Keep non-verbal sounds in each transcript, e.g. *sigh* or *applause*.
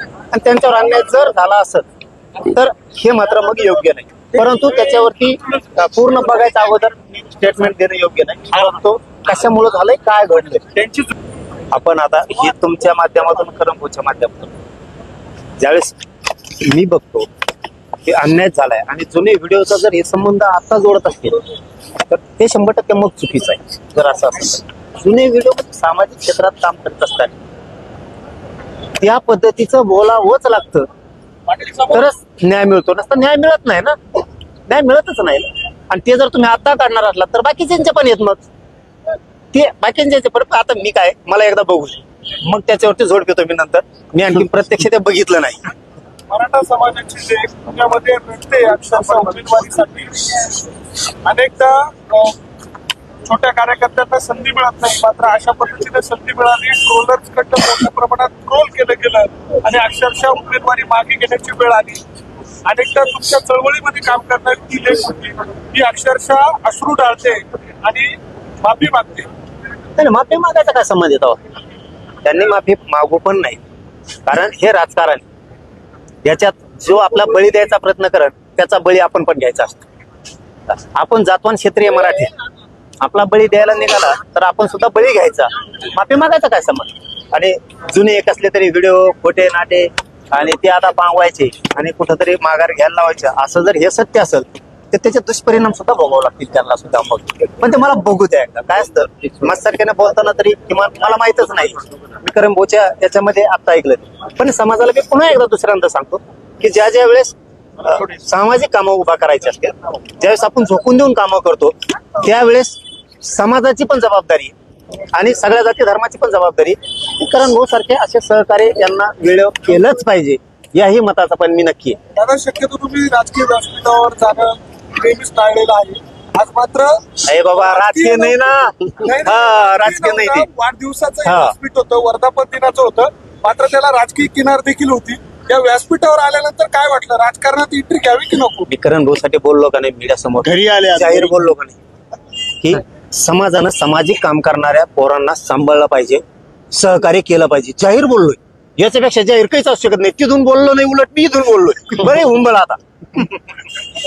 आणि त्यांच्यावर अन्याय जर झाला असेल तर हे मात्र मग योग्य नाही. परंतु त्याच्यावरती पूर्ण बघायच्या अगोदर स्टेटमेंट देणं योग्य नाही. परंतु कशामुळे झालंय काय घडलंय? त्यांची आपण आता हे तुमच्या माध्यमातून करमपूरच्या माध्यमातून ज्यावेळेस मी बघतो की अन्याय झालाय आणि जुने व्हिडिओचा जर हे संबंध आता जोडत असतील तर ते शंभर टक्के मग चुकीचं आहे. जर असं असेल जुने व्हिडिओ सामाजिक क्षेत्रात काम करत असतात. त्या पद्धतीचं बोलावंच लागतं. तरच न्याय मिळतो. नसता न्याय मिळत नाही ना. न्याय मिळतच नाही. आणि ते जर तुम्ही आता काढणार असलात तर बाकीच्यांचे पण येत मग. ते बाकीच्यांचे पण आता मी काय मला एकदा बघू. मग त्याच्यावरती जोड घेतो मी नंतर. मी आणखी प्रत्यक्ष ते बघितलं नाही. मराठा समाजाची जे पुण्यामध्ये रडते अक्षरशः उमेदवारीसाठी. अनेकदा छोट्या कार्यकर्त्यांना संधी मिळत नाही. मात्र अशा पद्धतीने संधी मिळाली. ट्रोलर्स कडनं मोठ्या प्रमाणात ट्रोल केलं गेलं. आणि अक्षरशः उमेदवारी मागे घेण्याची वेळ आली. अनेकदा तुमच्या चळवळीमध्ये काम करणारी ती लेख होती. ती अक्षरशः अश्रू डाळते आणि माफी मागते. नाही माफी मागायचा काय संबंध येतो त्यांनी माफी मागू पण नाही. कारण हे राजकारण याच्यात जो आपला बळी द्यायचा प्रयत्न करत त्याचा बळी आपण पण घ्यायचा असतो. आपण जातवान क्षेत्रीय मराठी. आपला बळी द्यायला निघाला तर आपण सुद्धा बळी घ्यायचा. माफी मागायचा काय समज आणि जुने एक असले तरी व्हिडिओ खोटे नाटे आणि ते आता पांगवायचे आणि कुठंतरी माघार घ्यायला लावायचे. असं जर हे सत्य असेल तर त्याचे दुष्परिणाम सुद्धा भोगावं लागतील त्यांना सुद्धा मग पण ते मला बघू द्या एकदा. काय असतं? माझ्यासारख्याने बोलताना तरी किमान मला माहितच नाही. मी बोच्या याच्यामध्ये आता ऐकलं पण समाजाला मी पुन्हा एकदा दुसऱ्यांदा सांगतो की ज्या ज्या वेळेस सामाजिक कामं उभा करायची असते ज्यावेळेस आपण झोकून देऊन कामं करतो त्यावेळेस समाजाची पण जबाबदारी. आणि सगळ्या जाती धर्माची पण जबाबदारी. कारण भाऊ सारखे असे सहकार्य यांना वेळ केलंच पाहिजे याही मताचा पण मी नक्की दादा शक्यतो तुम्ही राजकीय व्यासपीठावर जाणं नेहमीच टाळलेलं आहे. आज मात्र अरे बाबा राजकीय नाही ना? नाही, हा राजकीय नाही ते. वाढदिवसाचं हे हा. व्यासपीठ होतं वर्धापन दिनाचं होतं. मात्र त्याला राजकीय किनार देखील होती. या व्यासपीठावर आल्यानंतर काय वाटलं? राजकारणात एंट्री घ्यावी की नको? मी करण भाऊ साठी बोललो का नाही? मीडिया समोर घरी आले आता. जाहीर बोललो का नाही? की समाजानं सामाजिक काम करणाऱ्या पोरांना सांभाळलं पाहिजे सहकार्य केलं पाहिजे. जाहीर बोललोय. याच्यापेक्षा जाहीर काहीच असू शकत नाही. तिथून बोललो नाही उलट मी इथून बोललोय. बरे हुंबळ आता.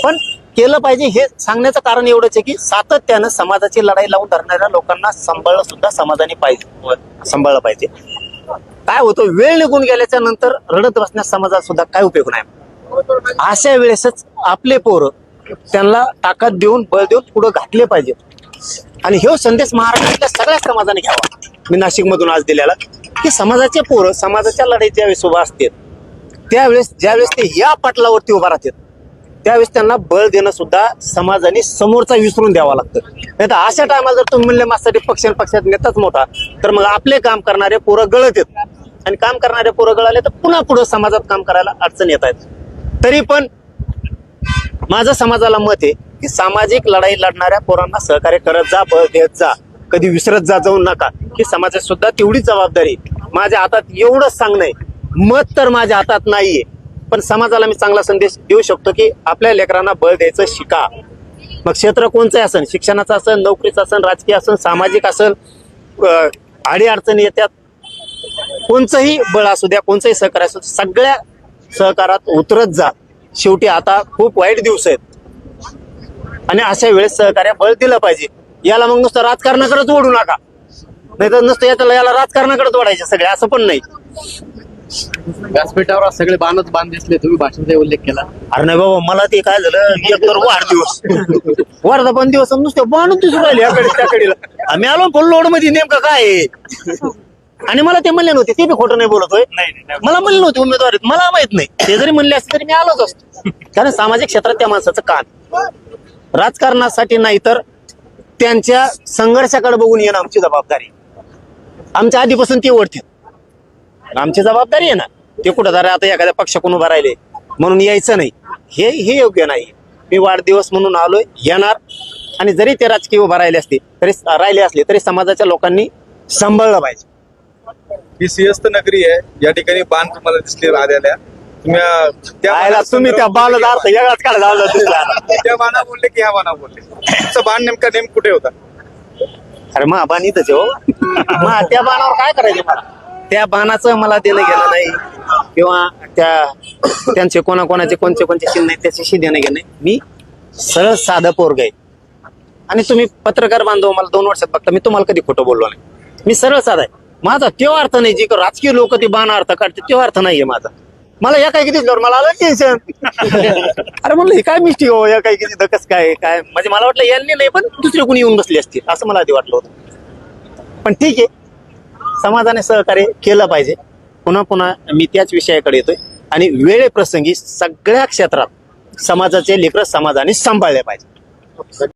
पण केलं पाहिजे हे सांगण्याचं कारण एवढंच आहे की सातत्यानं समाजाची लढाई लावून धरणाऱ्या लोकांना सांभाळलं सुद्धा समाजाने पाहिजे सांभाळलं पाहिजे. काय होतं? वेळ निघून गेल्याच्यानंतर रडत बसण्यास समाजात सुद्धा काय उपयोग नाही. अशा वेळेसच आपले पोरं त्यांना ताकद देऊन बळ देऊन पुढे घातले पाहिजेत. आणि ह्यो संदेश महाराष्ट्रातल्या सगळ्या समाजाने घ्यावा. मी नाशिकमधून आज दिलेला. की समाजाचे पोरं समाजाच्या लढाईत ज्यावेळेस उभा असतात त्यावेळेस ज्यावेळेस ते या पटलावरती उभा राहतात त्यावेळेस त्यांना बळ देणं सुद्धा समाजाने समोरचा विसरून द्यावा लागतं. नाही तर अशा टायमाला जर तुम्ही म्हणले माझ्यासाठी पक्ष पक्षात नेताच मोठा. तर मग आपले काम करणारे पोरं गळत येत. आणि काम करणारे पोरं गळाले तर पुन्हा पुढे समाजात काम करायला अडचण येत आहेत. तरी पण माझं समाजाला मत आहे की सामाजिक लढाई लढणाऱ्या पोरांना सहकार्य करत जा बळ देत जा. कधी विसरत जा जाऊ नका. ही समाजात सुद्धा तेवढीच जबाबदारी. आहे. माझ्या हातात एवढंच सांगणं आहे. मत तर माझ्या हातात नाहीये. पण समाजाला मी चांगला संदेश देऊ शकतो की आपल्या लेकरांना बळ द्यायचं शिका. मग क्षेत्र कोणचं असेल शिक्षणाचं असेल नोकरीचं असेल राजकीय असेल सामाजिक असेल आडी अडचणी येतात. कोणचंही बळ असू द्या कोणचंही सहकार्य असू द्या, सगळ्या सहकारात उतरत जा. शेवटी आता खूप वाईट दिवस आहेत. आणि अशा वेळेस सहकार्य बळ दिलं पाहिजे. याला मग नुसतं राजकारणाकडेच ओढू नका. नाही तर नुसतं याला याला राजकारणाकडेच ओढायचे सगळे असं पण नाही. व्यासपीठावर सगळे बाणच बाण दिसले तुम्ही भाषणाचा उल्लेख केला. अरे नाही बाबा मला ते काय झालं? एक तर वाढदिवस. वर्धापन दिवस नुसते बाणून दिसून राहिले याकडे त्याकडे आम्ही आलो फुल लोडमध्ये नेमकं काय आहे? आणि मला ते म्हणले नव्हते ते बी खोटं नाही बोलतोय. मला म्हणले नव्हते उमेदवार. मला माहीत नाही. ते जरी म्हणले असते तरी मी आलोच असतो. कारण सामाजिक क्षेत्रात त्या माणसाचं कान. राजकारणासाठी नाही तर त्यांच्या संघर्षाकडे बघून येणं आमची जबाबदारी आमच्या आधीपासून ते ओढतात आमची जबाबदारी आहे ना ते कुठं जरा आता एखाद्या पक्षाकडून उभा राहिले म्हणून यायचं नाही. हे हे योग्य नाही. मी वाढदिवस म्हणून आलोय येणार. आणि जरी ते राजकीय उभा राहिले असते तरी राहिले असले तरी समाजाच्या लोकांनी सांभाळलं पाहिजे. ही सिंहस्थ नगरी आहे. या ठिकाणी बाण तुम्हाला दिसले राजाल्या त्या बाणासंदर्भात तुम्ही त्या बोलले अर्थ वेगळाच काढला आला दुसरा. की- त्या बाणा बोलले की ह्या बाणा बोलले. तुमचं बाण नेमका नेम कुठे होता? अरे मग बाण इथंच आहे हो. मग त्या बाणावर काय करायचं मला? त्या बाणाचं मला देणं गेलं नाही. किंवा त्या त्यांचे कोणाकोणाचे कोणते कोणते चिन्ह आहेत त्याच्याशी देणं घेणं. मी सरळ साधं पोरग आहे. आणि तुम्ही पत्रकार बांधव मला दोन वर्षात बघता मी तुम्हाला कधी खोटं बोललो नाही. मी सरळ साधा आहे. माझा तो अर्थ नाही जी राजकीय लोक ती बाण अर्थ काढते तो अर्थ नाहीये माझा. मला या काय किती मला आलं टेन्शन *laughs* अरे म्हणलं हे काय मिस्टेक हो? या काय किती धकस काय काय? म्हणजे मला वाटलं यांनी नाही पण दुसरे कोणी येऊन बसले असतील असं मला आधी वाटलं होतं. पण ठीक आहे. समाजाने सहकार्य केलं पाहिजे. पुन्हा पुन्हा मी त्याच विषयाकडे येतोय. आणि वेळेप्रसंगी सगळ्या क्षेत्रात समाजाचे लेकरं समाजाने सांभाळले पाहिजे.